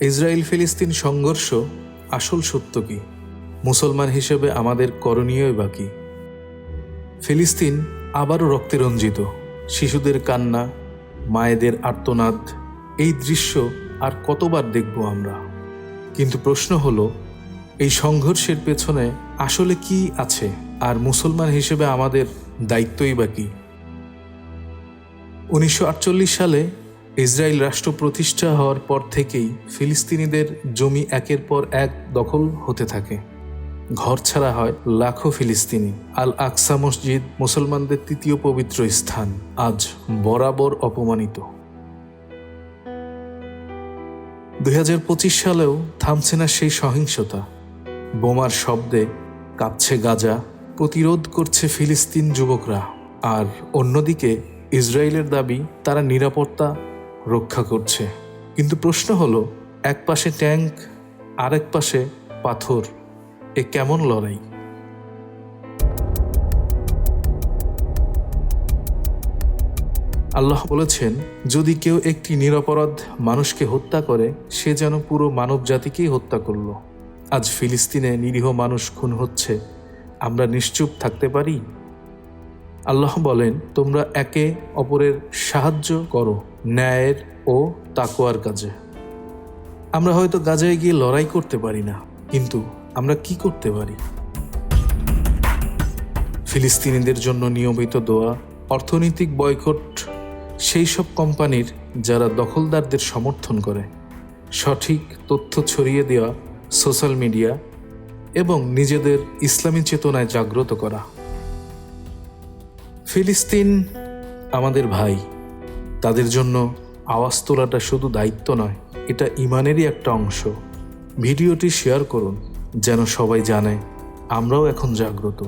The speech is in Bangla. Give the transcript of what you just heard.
ইসরায়েল ফিলিস্তিন সংঘর্ষ আসল সত্য কি? মুসলমান হিসেবে আমাদের করণীয়ই বাকি ফিলিস্তিন আবারও রক্তে রঞ্জিত। শিশুদের কান্না, মায়েদের আর্তনাদ, এই দৃশ্য আর কতবার দেখব আমরা? কিন্তু প্রশ্ন হলো, এই সংঘর্ষের পেছনে আসলে কি আছে? আর মুসলমান হিসেবে আমাদের দায়িত্বই বা কি? উনিশশো সালে ইসরায়েল রাষ্ট্র প্রতিষ্ঠা হওয়ার পর থেকেই ফিলিস্তিনিদের জমি একের পর এক দখল হতে থাকে। ঘর ছাড়া হয় লাখো ফিলিস্তিনি। আল আকসা মসজিদ মুসলমানদের তৃতীয় পবিত্র স্থান, আজ বরাবর অপমানিত। দুই হাজার পঁচিশ সালেও থামছে না সেই সহিংসতা। বোমার শব্দে কাঁপছে গাজা, প্রতিরোধ করছে ফিলিস্তিন যুবকরা। আর অন্যদিকে ইসরায়েলের দাবি, তারা নিরাপত্তা রক্ষা করছে। কিন্তু প্রশ্ন হলো, এক পাশে ট্যাঙ্ক, আরেক পাশে পাথর, এ কেমন লড়াই? আল্লাহ বলেছেন, যদি কেউ একটি নিরপরাধ মানুষকে হত্যা করে, সে যেন পুরো মানব জাতিকেই হত্যা করল। আজ ফিলিস্তিনে নিরীহ মানুষ খুন হচ্ছে। আমরা নিশ্চুপ থাকতে পারি? আল্লাহ বলেন, তোমরা একে অপরের সাহায্য করো ন্যায়ের ও তাকোয়ার কাজে। আমরা হয়তো গাজায় গিয়ে লড়াই করতে পারি না, কিন্তু আমরা কি করতে পারি? ফিলিস্তিনিদের জন্য নিয়মিত দোয়া, অর্থনৈতিক বয়কট, সেই সব কোম্পানির যারা দখলদারদের সমর্থন করে। সঠিক তথ্য ছড়িয়ে দেওয়া, সোশ্যাল মিডিয়া এবং নিজেদের ইসলামী চেতনায় জাগ্রত করা। ফিলিস্তিন আমাদের ভাই। তাদের জন্য আওয়াজ তোলাটা শুধু দায়িত্ব নয়, এটা ইমানেরই একটা অংশ। ভিডিওটি শেয়ার করুন, যেন সবাই জানে আমরাও এখন জাগ্রত।